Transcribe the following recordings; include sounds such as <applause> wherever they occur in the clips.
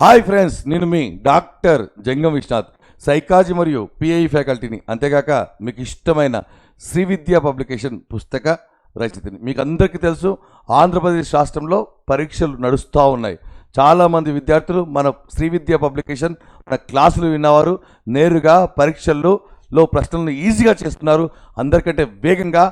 Hi friends నేను మీ doctor Jangam Vishwanath psychology మరియు పిఐ ఫ్యాకల్టీని. అంతేగాక మీకు ఇష్టమైన శ్రీ విద్యా పబ్లికేషన్ పుస్తక రచయితని. మీకు అందరికీ తెలుసు ఆంధ్రప్రదేశ్ రాష్ట్రంలో పరీక్షలు నడుస్తూ ఉన్నాయి. చాలామంది విద్యార్థులు మన శ్రీ విద్యా పబ్లికేషన్ మన క్లాసులు విన్నవారు నేరుగా పరీక్షల్లో లో ప్రశ్నలను ఈజీగా చేస్తున్నారు. అందరికంటే వేగంగా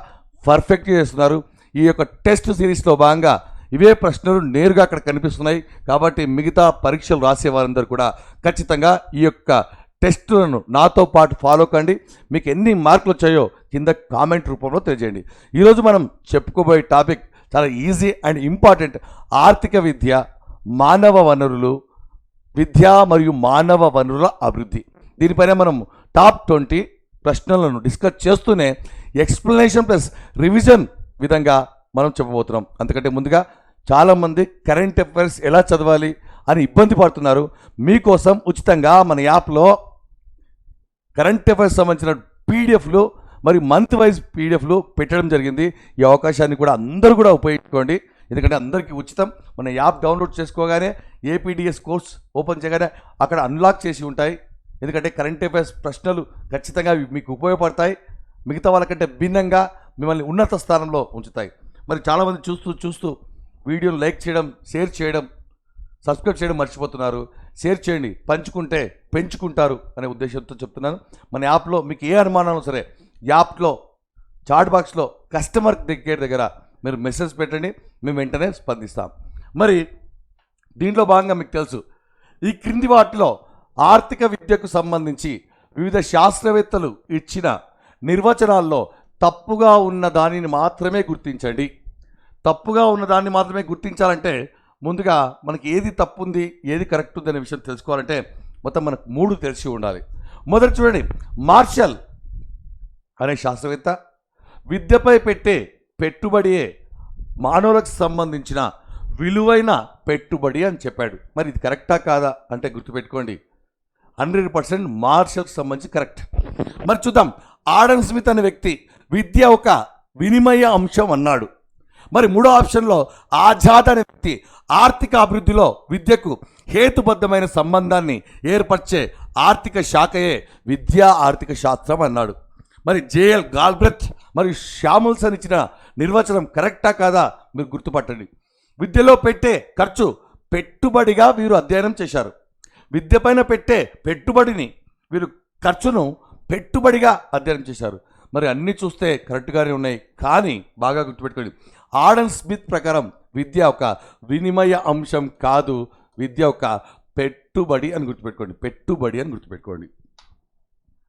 పర్ఫెక్ట్గా చేస్తున్నారు. ఈ యొక్క టెస్ట్ సిరీస్లో భాగంగా ఇవే ప్రశ్నలు నేరుగా అక్కడ కనిపిస్తున్నాయి. కాబట్టి మిగతా పరీక్షలు రాసే వారందరూ కూడా ఖచ్చితంగా ఈ యొక్క టెస్టులను నాతో పాటు ఫాలో కండి. మీకు ఎన్ని మార్కులు వచ్చాయో కింద కామెంట్ రూపంలో తెలియజేయండి. ఈరోజు మనం చెప్పుకోబోయే టాపిక్ చాలా ఈజీ అండ్ ఇంపార్టెంట్. ఆర్థిక విద్య మానవ వనరులు విద్య మరియు మానవ వనరుల అభివృద్ధి. దీనిపైన మనం టాప్ ట్వంటీ ప్రశ్నలను డిస్కస్ చేస్తూనే ఎక్స్ప్లెనేషన్ ప్లస్ రివిజన్ విధంగా మనం చెప్పబోతున్నాం. అందుకంటే ముందుగా చాలామంది కరెంట్ అఫైర్స్ ఎలా చదవాలి అని ఇబ్బంది పడుతున్నారు. మీకోసం ఉచితంగా మన యాప్లో కరెంట్ అఫైర్స్ సంబంధించిన పీడిఎఫ్లు మరి మంత్ వైజ్ పీడిఎఫ్లు పెట్టడం జరిగింది. ఈ అవకాశాన్ని కూడా అందరూ కూడా ఉపయోగించుకోండి. ఎందుకంటే అందరికీ ఉచితం. మన యాప్ డౌన్లోడ్ చేసుకోగానే ఏపీడిఎస్ కోర్స్ ఓపెన్ చేయగానే అక్కడ అన్లాక్ చేసి ఉంటాయి. ఎందుకంటే కరెంట్ అఫైర్స్ ప్రశ్నలు ఖచ్చితంగా మీకు ఉపయోగపడతాయి. మిగతా వాళ్ళకంటే భిన్నంగా మిమ్మల్ని ఉన్నత స్థానంలో ఉంచుతాయి. మరి చాలామంది చూస్తూ చూస్తూ వీడియోను లైక్ చేయడం షేర్ చేయడం సబ్స్క్రైబ్ చేయడం మర్చిపోతున్నారు. షేర్ చేయండి పంచుకుంటే పెంచుకుంటారు అనే ఉద్దేశంతో చెప్తున్నాను. మన యాప్లో మీకు ఏ అనుమానం సరే యాప్లో చాట్ బాక్స్లో కస్టమర్ దగ్గర దగ్గర మీరు మెసేజ్ పెట్టండి మేము వెంటనే స్పందిస్తాం. మరి దీంట్లో భాగంగా మీకు తెలుసు ఈ క్రింది వాటిలో ఆర్థిక విద్యకు సంబంధించి వివిధ శాస్త్రవేత్తలు ఇచ్చిన నిర్వచనాల్లో తప్పుగా ఉన్న దానిని మాత్రమే గుర్తించండి. తప్పుగా ఉన్న దాన్ని మాత్రమే గుర్తించాలంటే ముందుగా మనకి ఏది తప్పు ఉంది ఏది కరెక్ట్ ఉంది అనే విషయం తెలుసుకోవాలంటే మొత్తం మనకు మూడు తెలిసి ఉండాలి. మొదటి చూడండి మార్షల్ అనే శాస్త్రవేత్త విద్యపై పెట్టే పెట్టుబడియే మానవులకు సంబంధించిన విలువైన పెట్టుబడి అని చెప్పాడు. మరి ఇది కరెక్టా కాదా అంటే గుర్తుపెట్టుకోండి. హండ్రెడ్ పర్సెంట్ మార్షల్కి సంబంధించి కరెక్ట్ మరి చూద్దాం ఆడమ్ స్మిత్ అనే వ్యక్తి విద్య ఒక వినిమయ అంశం అన్నాడు. మరి మూడో ఆప్షన్లో ఆజాద్ అనే వ్యక్తి ఆర్థిక అభివృద్ధిలో విద్యకు హేతుబద్ధమైన సంబంధాన్ని ఏర్పరిచే ఆర్థిక శాఖయే విద్యా ఆర్థిక శాస్త్రం అన్నాడు. మరి జేఎల్ గాల్బ్రెత్ మరియు శ్యాముల్సన్ ఇచ్చిన నిర్వచనం కరెక్టా కాదా మీరు గుర్తుపట్టండి. విద్యలో పెట్టే ఖర్చు పెట్టుబడిగా వీరు అధ్యయనం చేశారు. విద్య పైన పెట్టే పెట్టుబడిని వీరు ఖర్చును పెట్టుబడిగా అధ్యయనం చేశారు. మరి అన్నీ చూస్తే కరెక్ట్గానే ఉన్నాయి. కానీ బాగా గుర్తుపెట్టుకోండి. ఆడన్ స్మిత్ ప్రకారం విద్య ఒక వినిమయ అంశం కాదు. విద్య ఒక పెట్టుబడి అని గుర్తుపెట్టుకోండి. పెట్టుబడి అని గుర్తుపెట్టుకోండి.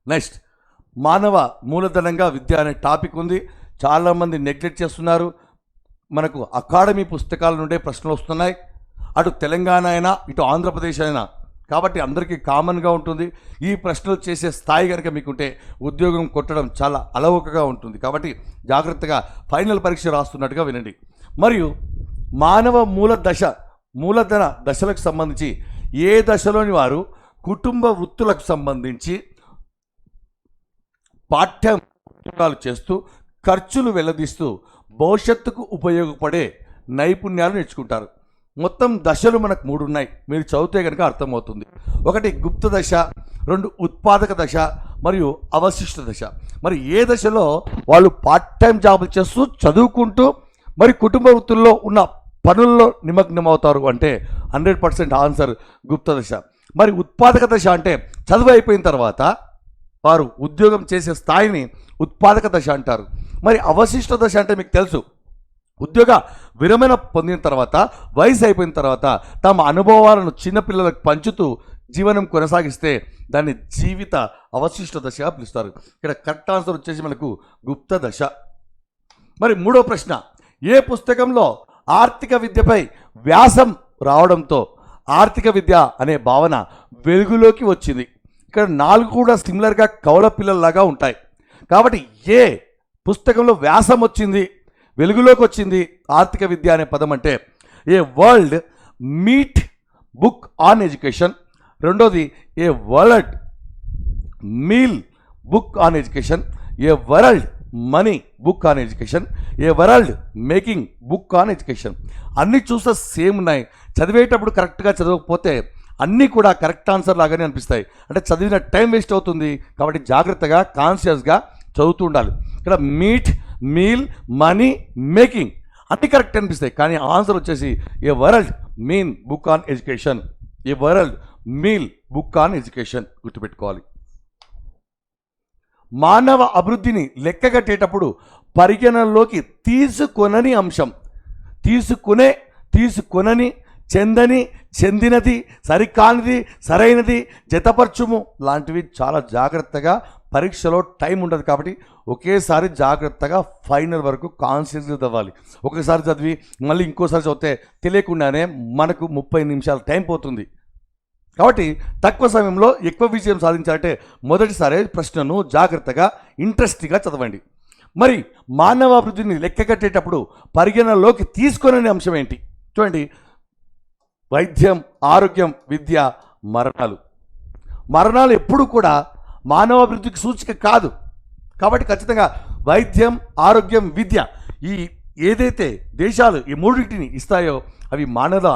నెక్స్ట్ మానవ మూలధనంగా విద్య అనే టాపిక్ ఉంది. చాలామంది నెగ్లెక్ట్ చేస్తున్నారు. మనకు అకాడమీ పుస్తకాల నుండే ప్రశ్నలు వస్తున్నాయి. అటు తెలంగాణ అయినా ఇటు ఆంధ్రప్రదేశ్ అయినా కాబట్టి అందరికీ కామన్గా ఉంటుంది. ఈ ప్రశ్నలు చేసే స్థాయి కనుక మీకుంటే ఉద్యోగం కొట్టడం చాలా అలవకగా ఉంటుంది. కాబట్టి జాగ్రత్తగా ఫైనల్ పరీక్ష రాస్తున్నట్టుగా వినండి. మరియు మానవ మూల దశ మూలధన దశలకు సంబంధించి ఏ దశలోని వారు కుటుంబ వృత్తులకు సంబంధించి పాఠ్యాలు చేస్తూ ఖర్చులు వెల్లదీస్తూ భవిష్యత్తుకు ఉపయోగపడే నైపుణ్యాలు నేర్చుకుంటారు. మొత్తం దశలు మనకు మూడు ఉన్నాయి మీరు చదివితే కనుక అర్థమవుతుంది. ఒకటి గుప్త దశ రెండు ఉత్పాదక దశ మరియు అవశిష్ట దశ. మరి ఏ దశలో వాళ్ళు పార్ట్ టైం జాబులు చేస్తూ చదువుకుంటూ మరి కుటుంబ వృత్తుల్లో ఉన్న పనుల్లో నిమగ్నం అవుతారు అంటే హండ్రెడ్ పర్సెంట్ ఆన్సర్ గుప్త దశ. మరి ఉత్పాదక దశ అంటే చదువు అయిపోయిన తర్వాత వారు ఉద్యోగం చేసే స్థాయిని ఉత్పాదక దశ అంటారు. మరి అవశిష్ట దశ అంటే మీకు తెలుసు. ఉద్యోగ విరమణ పొందిన తర్వాత వయసు అయిపోయిన తర్వాత తమ అనుభవాలను చిన్నపిల్లలకు పంచుతూ జీవనం కొనసాగిస్తే దాన్ని జీవిత అవశిష్ట దశగా పిలుస్తారు. ఇక్కడ కరెక్ట్ ఆన్సర్ వచ్చేసి మనకు గుప్త దశ. మరి మూడో ప్రశ్న ఏ పుస్తకంలో ఆర్థిక విద్యపై వ్యాసం రావడంతో ఆర్థిక విద్య అనే భావన వెలుగులోకి వచ్చింది? ఇక్కడ నాలుగు కూడా సిమిలర్గా కౌల పిల్లల్లాగా ఉంటాయి. కాబట్టి ఏ పుస్తకంలో వ్యాసం వచ్చింది? వెలుగులోకి వచ్చింది ఆర్థిక విద్య అనే పదం అంటే a world meet book on education రెండోది a world meal book on education a world money book on education a world making book on education అన్నీ చూస్తే సేమ్ ఉన్నాయి. చదివేటప్పుడు కరెక్ట్గా చదవకపోతే అన్నీ కూడా కరెక్ట్ ఆన్సర్ లాగానే అనిపిస్తాయి. అంటే చదివిన టైం వేస్ట్ అవుతుంది. కాబట్టి జాగ్రత్తగా కాన్షియస్గా చదువుతూ ఉండాలి. ఇక్కడ మీట్ మీల్ మనీ మేకింగ్ అన్ని కరెక్ట్ అనిపిస్తాయి. కానీ ఆన్సర్ వచ్చేసి a world mean book on education a world meal book on education గుర్తుపెట్టుకోవాలి. మానవ అభివృద్ధిని లెక్కగట్టేటప్పుడు పరిగణనలోకి తీసుకొనని అంశం. తీసుకునే తీసుకొనని చెందని చెందినది సరికానిది సరైనది జతపరచుము లాంటివి చాలా జాగ్రత్తగా పరీక్షలో టైం ఉండదు కాబట్టి ఒకేసారి జాగ్రత్తగా ఫైనల్ వరకు కాన్షియస్గా చదవాలి. ఒకసారి చదివి మళ్ళీ ఇంకోసారి చదివితే తెలియకుండానే మనకు ముప్పై నిమిషాల టైం పోతుంది. కాబట్టి తక్కువ సమయంలో ఎక్కువ విజయం సాధించాలంటే మొదటిసారి ప్రశ్నను జాగ్రత్తగా ఇంట్రెస్ట్గా చదవండి. మరి మానవాభివృద్ధిని లెక్క లెక్కగట్టేటప్పుడు పరిగణనలోకి తీసుకునే అంశం ఏంటి? చూడండి. వైద్యం ఆరోగ్యం విద్య మరణాలు. మరణాలు ఎప్పుడు కూడా మానవ అభివృద్ధికి సూచిక కాదు. కాబట్టి ఖచ్చితంగా వైద్యం ఆరోగ్యం విద్య ఈ ఏదైతే దేశాలు ఈ మూడింటిని ఇస్తాయో అవి మానవ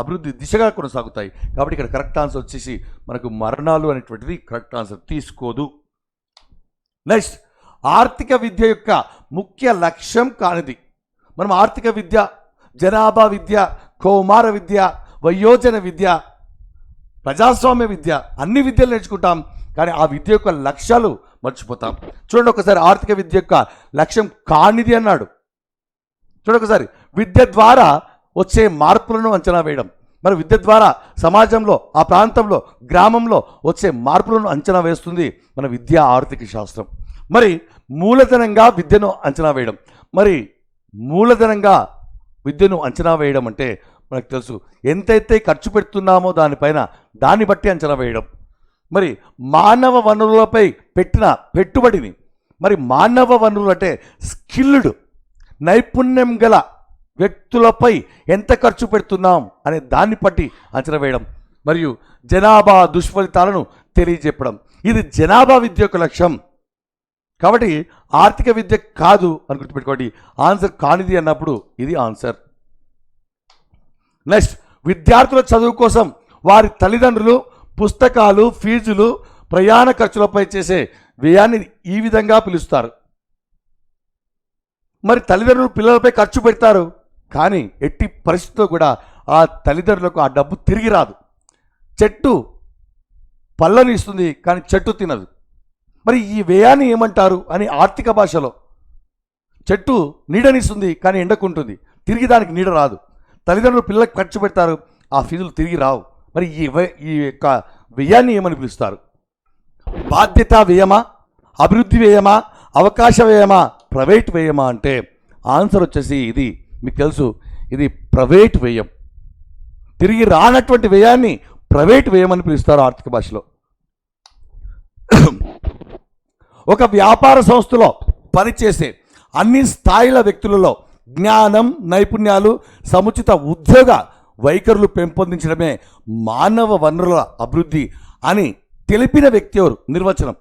అభివృద్ధి దిశగా కొనసాగుతాయి. కాబట్టి ఇక్కడ కరెక్ట్ ఆన్సర్ వచ్చేసి మనకు మరణాలు అనేటువంటిది కరెక్ట్ ఆన్సర్. తీసుకోదు. నెక్స్ట్ ఆర్థిక విద్య యొక్క ముఖ్య లక్ష్యం కానిది. మనం ఆర్థిక విద్య జనాభా విద్య కౌమార విద్య వయోజన విద్య ప్రజాస్వామ్య విద్య అన్ని విద్యలు నేర్చుకుంటాం. కానీ ఆ విద్య యొక్క లక్ష్యాలు మర్చిపోతాం. చూడండి ఒకసారి ఆర్థిక విద్య యొక్క లక్ష్యం కానిది అన్నాడు. చూడండి ఒకసారి విద్య ద్వారా వచ్చే మార్పులను అంచనా వేయడం. మరి విద్య ద్వారా సమాజంలో ఆ ప్రాంతంలో గ్రామంలో వచ్చే మార్పులను అంచనా వేస్తుంది మన విద్యా ఆర్థిక శాస్త్రం. మరి మూలధనంగా విద్యను అంచనా వేయడం. మరి మూలధనంగా విద్యను అంచనా వేయడం అంటే మనకు తెలుసు ఎంతైతే ఖర్చు పెడుతున్నామో దానిపైన దాన్ని బట్టి అంచనా వేయడం. మరి మానవ వనరులపై పెట్టిన పెట్టుబడిని మరి మానవ వనరులు అంటే స్కిల్డ్ నైపుణ్యం గల వ్యక్తులపై ఎంత ఖర్చు పెడుతున్నాం అనే దాన్ని బట్టి అంచనా వేయడం మరియు జనాభా దుష్ఫలితాలను తెలియజెప్పడం. ఇది జనాభా విద్య యొక్క లక్ష్యం. కాబట్టి ఆర్థిక విద్య కాదు అని గుర్తుపెట్టుకోండి. ఆన్సర్ కానిది అన్నప్పుడు ఇది ఆన్సర్. నెక్స్ట్ విద్యార్థుల చదువు కోసం వారి తల్లిదండ్రులు పుస్తకాలు ఫీజులు ప్రయాణ ఖర్చులపై చేసే వ్యయాన్ని ఈ విధంగా పిలుస్తారు. మరి తల్లిదండ్రులు పిల్లలపై ఖర్చు పెడతారు. కానీ ఎట్టి పరిస్థితిలో కూడా ఆ తల్లిదండ్రులకు ఆ డబ్బు తిరిగి రాదు. చెట్టు పళ్ళని ఇస్తుంది కానీ చెట్టు తినదు. మరి ఈ వ్యయాన్ని ఏమంటారు అని ఆర్థిక భాషలో? చెట్టు నీడనిస్తుంది కానీ ఎండకుంటుంది. తిరిగి దానికి నీడ రాదు. తల్లిదండ్రులు పిల్లలకు ఖర్చు పెడతారు ఆ ఫీజులు తిరిగి రావు. మరి ఈ వ్య- ఈ యొక్క వ్యయాన్ని ఏమని పిలుస్తారు? బాధ్యత వ్యయమా? అభివృద్ధి వ్యయమా? అవకాశ వ్యయమా? ప్రైవేట్ వ్యయమా అంటే ఆన్సర్ వచ్చేసి ఇది మీకు తెలుసు ఇది ప్రైవేట్ వ్యయం. తిరిగి రానటువంటి వ్యయాన్ని ప్రైవేట్ వ్యయం అని పిలుస్తారు ఆర్థిక భాషలో. <coughs> ఒక వ్యాపార సంస్థలో పనిచేసే అన్ని స్థాయిల వ్యక్తులలో జ్ఞానం నైపుణ్యాలు సముచిత ఉద్యోగ వైఖరులు పెంపొందించడమే మానవ వనరుల అభివృద్ధి అని తెలిపిన వ్యక్తి ఎవరు? నిర్వచనం.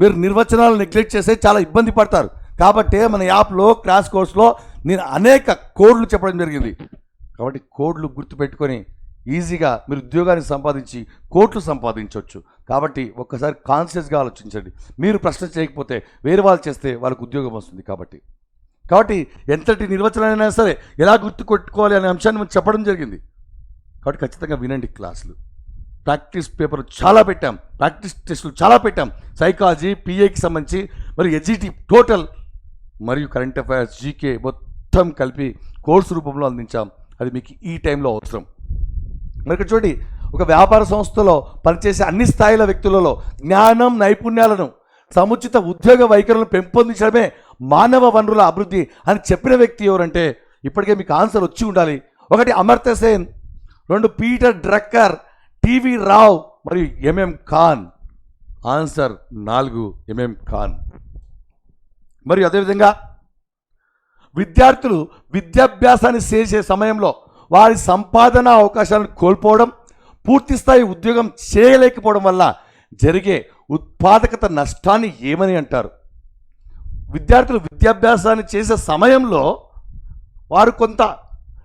మీరు నిర్వచనాలు నెగ్లెక్ట్ చేస్తే చాలా ఇబ్బంది పడతారు. కాబట్టి మన యాప్లో క్రాష్ కోర్స్లో నేను అనేక కోడ్లు చెప్పడం జరిగింది. కాబట్టి కోడ్లు గుర్తుపెట్టుకొని ఈజీగా మీరు ఉద్యోగాన్ని సంపాదించి కోట్లు సంపాదించవచ్చు కాబట్టి ఒక్కసారి కాన్షియస్గా ఆలోచించండి. మీరు ప్రశ్న చేయకపోతే వేరే వాళ్ళు చేస్తే వాళ్ళకు ఉద్యోగం వస్తుంది కాబట్టి. కాబట్టి ఎంతటి నిర్వచనమైనా సరే ఎలా గుర్తు కొట్టుకోవాలి అనే అంశాన్ని మనం చెప్పడం జరిగింది. కాబట్టి ఖచ్చితంగా వినండి క్లాసులు. ప్రాక్టీస్ పేపర్ చాలా పెట్టాం. ప్రాక్టీస్ టెస్టులు చాలా పెట్టాం. సైకాలజీ పిఏకి సంబంధించి మరి ఎస్జిటి టోటల్ మరియు కరెంట్ అఫైర్స్ జీకే మొత్తం కలిపి కోర్సు రూపంలో అందించాం. అది మీకు ఈ టైంలో అవసరం. మరి చూడండి ఒక వ్యాపార సంస్థలో పనిచేసే అన్ని స్థాయిల వ్యక్తులలో జ్ఞానం నైపుణ్యాలను సముచిత ఉద్యోగ వైఖరులను పెంపొందించడమే మానవ వనరుల అభివృద్ధి అని చెప్పిన వ్యక్తి ఎవరంటే ఇప్పటికే మీకు ఆన్సర్ వచ్చి ఉండాలి. ఒకటి అమర్త్య సేన్ రెండు పీటర్ డ్రక్కర్ టీవీ రావ్ మరియు ఎంఎం ఖాన్. ఆన్సర్ నాలుగు ఎంఎం ఖాన్. మరియు అదేవిధంగా విద్యార్థులు విద్యాభ్యాసాన్ని చేసే సమయంలో వారి సంపాదన అవకాశాలను కోల్పోవడం పూర్తిస్థాయి ఉద్యోగం చేయలేకపోవడం వల్ల జరిగే ఉత్పాదకత నష్టాన్ని ఏమని అంటారు? విద్యార్థులు విద్యాభ్యాసాన్ని చేసే సమయంలో వారు కొంత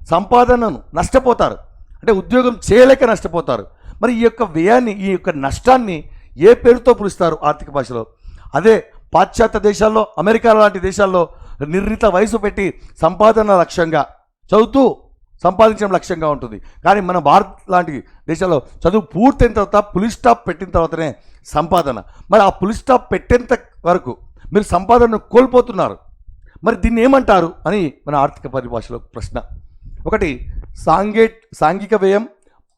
సంపాదనను నష్టపోతారు. అంటే ఉద్యోగం చేయలేక నష్టపోతారు. మరి ఈ యొక్క వ్యయాన్ని ఈ యొక్క నష్టాన్ని ఏ పేరుతో పిలుస్తారు ఆర్థిక భాషలో? అదే పాశ్చాత్య దేశాల్లో అమెరికా లాంటి దేశాల్లో నిర్ణీత వయసు పెట్టి సంపాదన లక్ష్యంగా చదువుతూ సంపాదించడం లక్ష్యంగా ఉంటుంది. కానీ మన భారత్ లాంటి దేశాల్లో చదువు పూర్తయిన తర్వాత పులి స్టాప్ పెట్టిన తర్వాతనే సంపాదన. మరి ఆ పులి స్టాప్ పెట్టేంత వరకు మీరు సంపాదనను కోల్పోతున్నారు. మరి దీన్ని ఏమంటారు అని మన ఆర్థిక పరిభాషలో ప్రశ్న. ఒకటి సాంఘే సాంఘిక వ్యయం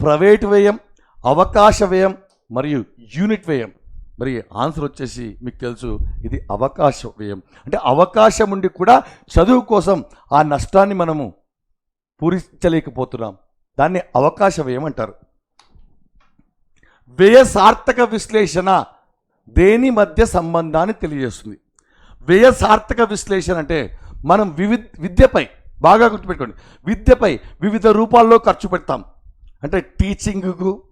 ప్రైవేట్ వ్యయం అవకాశ వ్యయం మరియు యూనిట్ వ్యయం. మరి ఆన్సర్ వచ్చేసి మీకు తెలుసు ఇది అవకాశ వ్యయం. అంటే అవకాశం ఉండి కూడా చదువు కోసం ఆ నష్టాన్ని మనము పూరించలేకపోతున్నాం. దాన్ని అవకాశ వ్యయం వ్యయ సార్థక విశ్లేషణ దేని మధ్య సంబంధాన్ని తెలియజేస్తుంది? వ్యయ సార్థక విశ్లేషణ అంటే మనం వివి విద్యపై బాగా గుర్తుపెట్టుకోండి. విద్యపై వివిధ రూపాల్లో ఖర్చు పెడతాం. అంటే టీచింగ్కు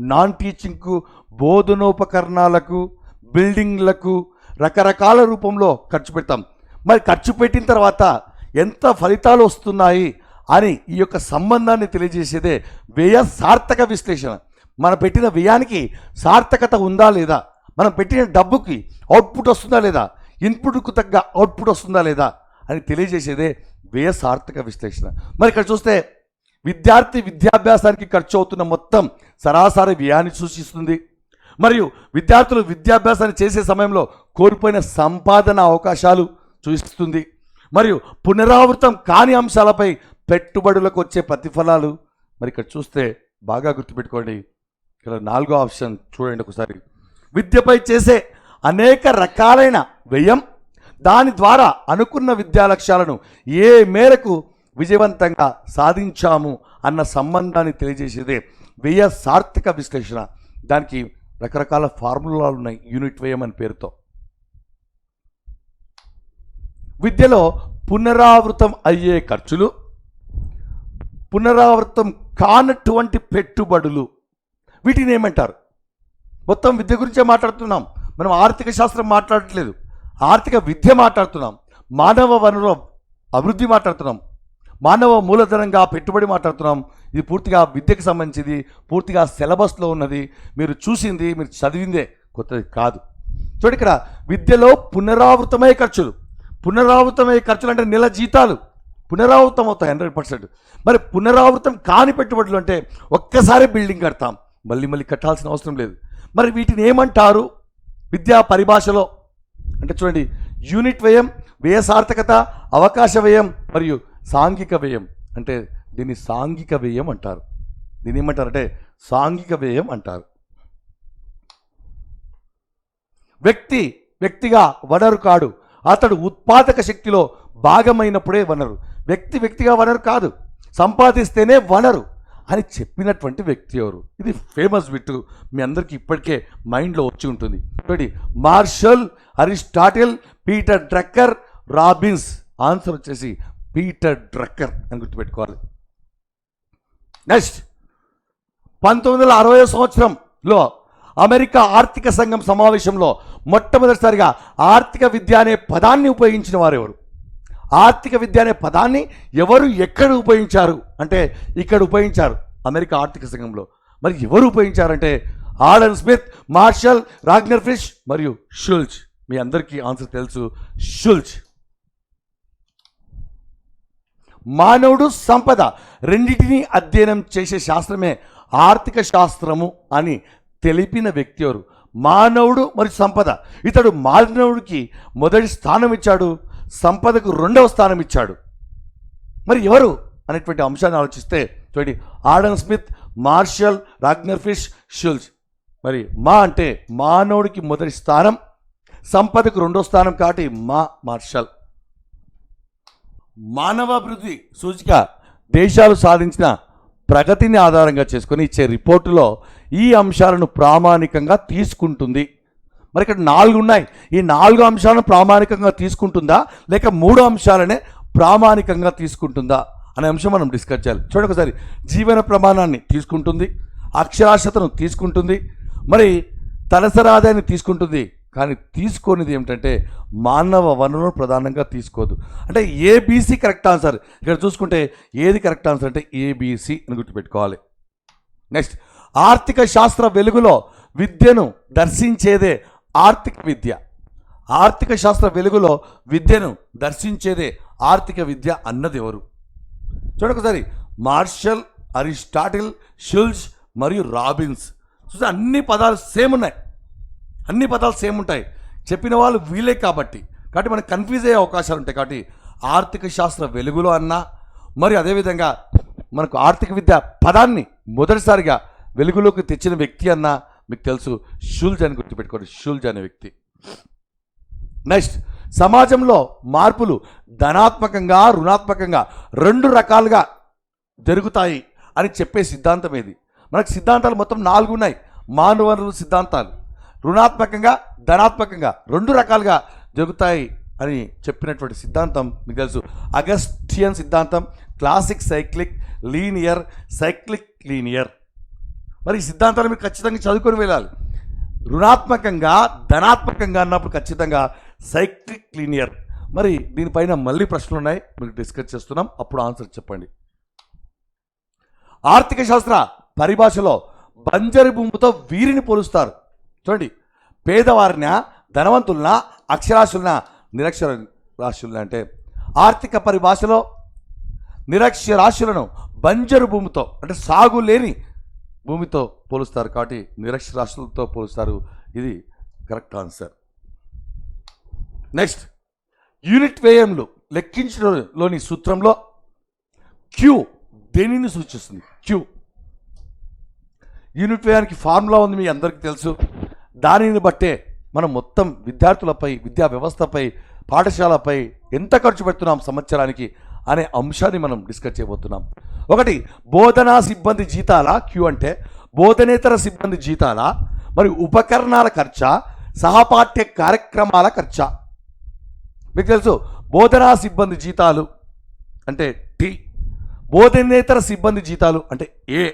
నాన్ టీచింగ్కు బోధనోపకరణాలకు బిల్డింగ్లకు రకరకాల రూపంలో ఖర్చు పెడతాం. మరి ఖర్చు పెట్టిన తర్వాత ఎంత ఫలితాలు వస్తున్నాయి? అని ఈ యొక్క సంబంధాన్ని తెలియజేసేదే వ్యయ సార్థక విశ్లేషణ. మనం పెట్టిన వ్యయానికి సార్థకత ఉందా లేదా? మనం పెట్టిన డబ్బుకి అవుట్పుట్ వస్తుందా లేదా? ఇన్పుట్కు తగ్గ అవుట్పుట్ వస్తుందా లేదా? అని తెలియజేసేదే వ్యయ సార్థక విశ్లేషణ. మరి ఇక్కడ చూస్తే విద్యార్థి విద్యాభ్యాసానికి ఖర్చు అవుతున్న మొత్తం సరాసరి వ్యయాన్ని సూచిస్తుంది. మరియు విద్యార్థులు విద్యాభ్యాసాన్ని చేసే సమయంలో కోల్పోయిన సంపాదన అవకాశాలు సూచిస్తుంది మరియు పునరావృతం కాని అంశాలపై పెట్టుబడులకు వచ్చే ప్రతిఫలాలు మరి ఇక్కడ చూస్తే బాగా గుర్తుపెట్టుకోండి. ఇక్కడ నాలుగో ఆప్షన్ చూడండి ఒకసారి. విద్యపై చేసే అనేక రకాలైన వ్యయం దాని ద్వారా అనుకున్న విద్యా లక్ష్యాలను ఏ మేరకు విజయవంతంగా సాధించాము అన్న సంబంధాన్ని తెలియజేసేదే వ్యయ సార్థక విశ్లేషణ. దానికి రకరకాల ఫార్ములాలు ఉన్నాయి యూనిట్ వ్యయం అని పేరుతో. విద్యలో పునరావృతం అయ్యే ఖర్చులు పునరావృతం కానటువంటి పెట్టుబడులు. వీటిని ఏమంటారు? మొత్తం విద్య గురించే మాట్లాడుతున్నాం. మనం ఆర్థిక శాస్త్రం మాట్లాడట్లేదు. ఆర్థిక విద్య మాట్లాడుతున్నాం. మానవ వనరుల అభివృద్ధి మాట్లాడుతున్నాం. మానవ మూలధనంగా పెట్టుబడి మాట్లాడుతున్నాం. ఇది పూర్తిగా విద్యకు సంబంధించింది పూర్తిగా సిలబస్లో ఉన్నది. మీరు చూసింది మీరు చదివిందే కొత్తది కాదు. చూడండి ఇక్కడ విద్యలో పునరావృతమయ్యే ఖర్చులు. పునరావృతమయ్యే ఖర్చులు అంటే నెల జీతాలు. పునరావృతం అవుతాయి హండ్రెడ్ పర్సెంట్. మరి పునరావృతం కాని పెట్టుబడులు అంటే ఒక్కసారి బిల్డింగ్ కడతాం. మళ్ళీ మళ్ళీ కట్టాల్సిన అవసరం లేదు. మరి వీటిని ఏమంటారు? విద్యా పరిభాషలో అంటే చూడండి యూనిట్ వ్యయం వ్యయ సార్థకత అవకాశ వ్యయం మరియు సాంఘిక వ్యయం అంటే దీన్ని సాంఘిక వ్యయం అంటారు. దీన్ని ఏమంటారు అంటే సాంఘిక వ్యయం అంటారు. వ్యక్తి వ్యక్తిగా వడరు కాడు అతడు ఉత్పాదక శక్తిలో భాగమైనప్పుడే వనరు. వ్యక్తి వ్యక్తిగా వనరు కాదు. సంపాదిస్తేనే వనరు అని చెప్పినటువంటి వ్యక్తి ఎవరు? ఇది ఫేమస్ విట్టు. మీ అందరికీ ఇప్పటికే మైండ్లో వచ్చి ఉంటుంది. చూడండి Marshall Aristotle Peter Drucker Robbins. Answer వచ్చేసి పీటర్ డ్రక్కర్ అని గుర్తుపెట్టుకోవాలి. నెక్స్ట్ పంతొమ్మిది వందల అరవై సంవత్సరంలో అమెరికా ఆర్థిక సంఘం సమావేశంలో మొట్టమొదటిసారిగా ఆర్థిక విద్య అనే పదాన్ని ఉపయోగించిన వారెవరు ఆర్థిక విద్య అనే పదాన్ని ఎవరు ఎక్కడ ఉపయోగించారు? అంటే ఇక్కడ ఉపయోగించారు అమెరికా ఆర్థిక సంఘంలో. మరి ఎవరు ఉపయోగించారంటే Adam Smith Marshall Ragnar Fish మరియు షుల్చ్ మీ అందరికీ ఆన్సర్ తెలుసు షుల్చ్ మానవుడు సంపద రెండింటినీ అధ్యయనం చేసే శాస్త్రమే ఆర్థిక శాస్త్రము అని తెలిపిన వ్యక్తి ఎవరు? మానవుడు మరియు సంపద. ఇతడు మానవుడికి మొదటి స్థానం ఇచ్చాడు. సంపదకు రెండవ స్థానం ఇచ్చాడు. మరి ఎవరు అనేటువంటి అంశాన్ని ఆలోచిస్తే చూడండి Adam Smith Marshall Ragnar Fish మరి మా అంటే మానవుడికి మొదటి స్థానం సంపదకు రెండో స్థానం కాబట్టి మా మార్షల్. మానవాభివృద్ధి సూచిక దేశాలు సాధించిన ప్రగతిని ఆధారంగా చేసుకొని ఇచ్చే రిపోర్టులో ఈ అంశాలను ప్రామాణికంగా తీసుకుంటుంది. మరి ఇక్కడ నాలుగు ఉన్నాయి. ఈ నాలుగు అంశాలను ప్రామాణికంగా తీసుకుంటుందా? లేక మూడు అంశాలనే ప్రామాణికంగా తీసుకుంటుందా? అనే అంశం మనం డిస్కస్ చేయాలి. చూడండి ఒకసారి. జీవన ప్రమాణాన్ని తీసుకుంటుంది. అక్షరాస్యతను తీసుకుంటుంది. మరి తలసరి ఆదాయాన్ని తీసుకుంటుంది. కానీ తీసుకోనిది ఏమిటంటే మానవ వనరులను ప్రధానంగా తీసుకోదు. అంటే ఏబీసీ కరెక్ట్ ఆన్సర్ ఇక్కడ చూసుకుంటే ఏది కరెక్ట్ ఆన్సర్ అంటే ఏబీసీ అని గుర్తుపెట్టుకోవాలి. నెక్స్ట్ ఆర్థిక శాస్త్ర వెలుగులో విద్యను దర్శించేదే ఆర్థిక విద్య. ఆర్థిక శాస్త్ర వెలుగులో విద్యను దర్శించేదే ఆర్థిక విద్య అన్నది ఎవరు చూడండి మార్షల్ అరిస్టాటిల్ షుల్జ్ మరియు రాబిన్స్. చూస్తే అన్ని పదాలు సేమ్ ఉన్నాయి. అన్ని పదాలు సేమ్ ఉంటాయి. చెప్పిన వాళ్ళు వీలే కాబట్టి. కాబట్టి మనకు కన్ఫ్యూజ్ అయ్యే అవకాశాలు ఉంటాయి కాబట్టి ఆర్థిక శాస్త్ర వెలుగులో అన్నా మరి అదేవిధంగా మనకు ఆర్థిక విద్య పదాన్ని మొదటిసారిగా వెలుగులోకి తెచ్చిన వ్యక్తి అన్నా మీకు తెలుసు షుల్జ్ అని గుర్తుపెట్టుకోండి. షుల్జ్ అనే వ్యక్తి. నెక్స్ట్ సమాజంలో మార్పులు ధనాత్మకంగా రుణాత్మకంగా రెండు రకాలుగా జరుగుతాయి అని చెప్పే సిద్ధాంతం ఏది? మనకు సిద్ధాంతాలు మొత్తం నాలుగు ఉన్నాయి. మానవ సిద్ధాంతాలు. రుణాత్మకంగా ధనాత్మకంగా రెండు రకాలుగా జరుగుతాయి అని చెప్పినటువంటి సిద్ధాంతం మీకు తెలుసు. అగస్టియన్ సిద్ధాంతం classic cyclic linear cyclic linear. మరి ఈ సిద్ధాంతాలు మీరు ఖచ్చితంగా చదువుకొని వెళ్ళాలి. రుణాత్మకంగా ధనాత్మకంగా అన్నప్పుడు ఖచ్చితంగా సైక్లిక్ లీనియర్. మరి దీనిపైన మళ్ళీ ప్రశ్నలు ఉన్నాయి మీకు డిస్కస్ చేస్తున్నాం. అప్పుడు ఆన్సర్ చెప్పండి. ఆర్థిక శాస్త్ర పరిభాషలో బంజరు భూమితో వీరిని పోలుస్తారు. చూడండి. పేదవారిన ధనవంతులన అక్షరాస్యులన నిరక్షర రాశులన అంటే ఆర్థిక పరిభాషలో నిరక్షరాస్యులను బంజరు భూమితో అంటే సాగు లేని భూమితో పోలుస్తారు కాబట్టి నిరక్షరాస్యులతో పోలుస్తారు. ఇది కరెక్ట్ ఆన్సర్. నెక్స్ట్ యూనిట్ వ్యయంలో లెక్కించడంలోని సూత్రంలో క్యూ దేనిని సూచిస్తుంది? క్యూ యూనిట్ వ్యయానికి ఫార్ములా ఉంది మీ అందరికీ తెలుసు. దానిని బట్టే మనం మొత్తం విద్యార్థులపై విద్యా వ్యవస్థపై పాఠశాలపై ఎంత ఖర్చు పెడుతున్నాం సంవత్సరానికి అనే అంశాన్ని మనం డిస్కస్ చేయబోతున్నాం. ఒకటి బోధనా సిబ్బంది జీతాల? క్యూ అంటే బోధనేతర సిబ్బంది జీతాల? మరి ఉపకరణాల ఖర్చా? సహపాఠ్య కార్యక్రమాల ఖర్చా? మీకు తెలుసు బోధనా సిబ్బంది జీతాలు అంటే టి. బోధనేతర సిబ్బంది జీతాలు అంటే ఏ.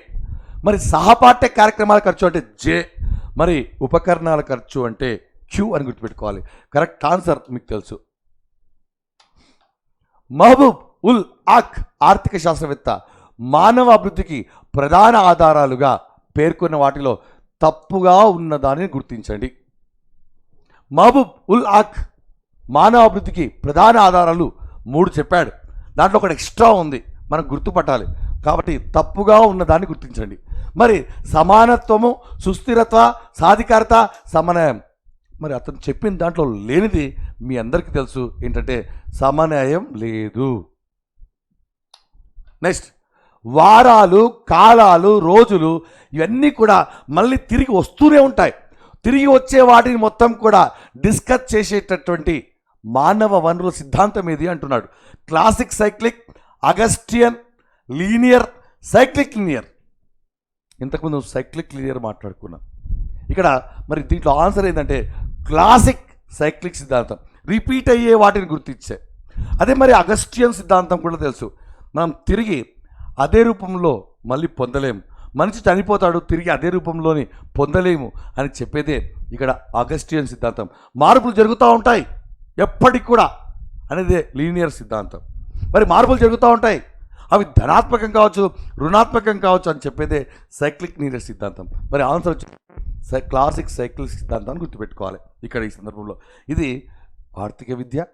మరి సహపాఠ్య కార్యక్రమాల ఖర్చు అంటే జే. మరి ఉపకరణాల ఖర్చు అంటే క్యూ అని గుర్తుపెట్టుకోవాలి. కరెక్ట్ ఆన్సర్ మీకు తెలుసు. మహబూబ్ ఉల్ ఆక్ ఆర్థిక శాస్త్రవేత్త మానవ అభివృద్ధికి ప్రధాన ఆధారాలుగా పేర్కొన్న వాటిలో తప్పుగా ఉన్నదానిని గుర్తించండి. మహబూబ్ ఉల్ ఆక్ మానవ అభివృద్ధికి ప్రధాన ఆధారాలు మూడు చెప్పాడు. దాంట్లో ఒకటి ఎక్స్ట్రా ఉంది మనం గుర్తుపట్టాలి. కాబట్టి తప్పుగా ఉన్నదాన్ని గుర్తించండి. మరి సమానత్వము సుస్థిరత్వ సాధికారత సమన్వయం. మరి అతను చెప్పిన దాంట్లో లేనిది మీ అందరికీ తెలుసు. ఏంటంటే సమన్వయం లేదు. నెక్స్ట్ వారాలు కాలాలు రోజులు ఇవన్నీ కూడా మళ్ళీ తిరిగి వస్తూనే ఉంటాయి. తిరిగి వచ్చే వాటిని మొత్తం కూడా డిస్కస్ చేసేటటువంటి మానవ వనరుల సిద్ధాంతం ఏది అంటున్నాడు? Classic cyclic Augustinian linear cyclic linear. ఇంతకుముందు సైక్లిక్ లీనియర్ మాట్లాడుకున్నాం. ఇక్కడ మరి దీంట్లో ఆన్సర్ ఏంటంటే క్లాసిక్ సైక్లిక్ సిద్ధాంతం. రిపీట్ అయ్యే వాటిని గుర్తించే. అదే మరి అగస్టియన్ సిద్ధాంతం కూడా తెలుసు. మనం తిరిగి అదే రూపంలో మళ్ళీ పొందలేము. మనిషి చనిపోతాడు తిరిగి అదే రూపంలోని పొందలేము అని చెప్పేదే ఇక్కడ అగస్టియన్ సిద్ధాంతం. మార్పులు జరుగుతూ ఉంటాయి ఎప్పటికి కూడా అనేదే లీనియర్ సిద్ధాంతం. మరి మార్పులు జరుగుతూ ఉంటాయి. అవి ధనాత్మకం కావచ్చు రుణాత్మకం కావచ్చు అని చెప్పేదే సైక్లిక్ లీనియర్ సిద్ధాంతం. మరి ఆన్సర్ వచ్చి సై క్లాసిక్ సైక్లిక్ సిద్ధాంతాన్ని గుర్తుపెట్టుకోవాలి ఇక్కడ ఈ సందర్భంలో. ఇది ఆర్థిక విద్య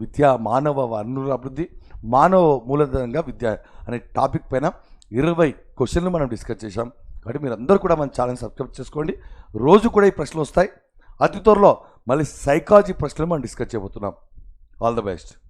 విద్య మానవ వనరుల అభివృద్ధి మానవ మూలధనంగా విద్య అనే టాపిక్ పైన ఇరవై క్వశ్చన్లు మనం డిస్కస్ చేశాం. కాబట్టి మీరు అందరూ కూడా మన ఛానల్ సబ్స్క్రైబ్ చేసుకోండి. రోజు కూడా ఈ ప్రశ్నలు వస్తాయి. అతి త్వరలో మళ్ళీ సైకాలజీ ప్రశ్నలు మనం డిస్కస్ చేయబోతున్నాం. All the best.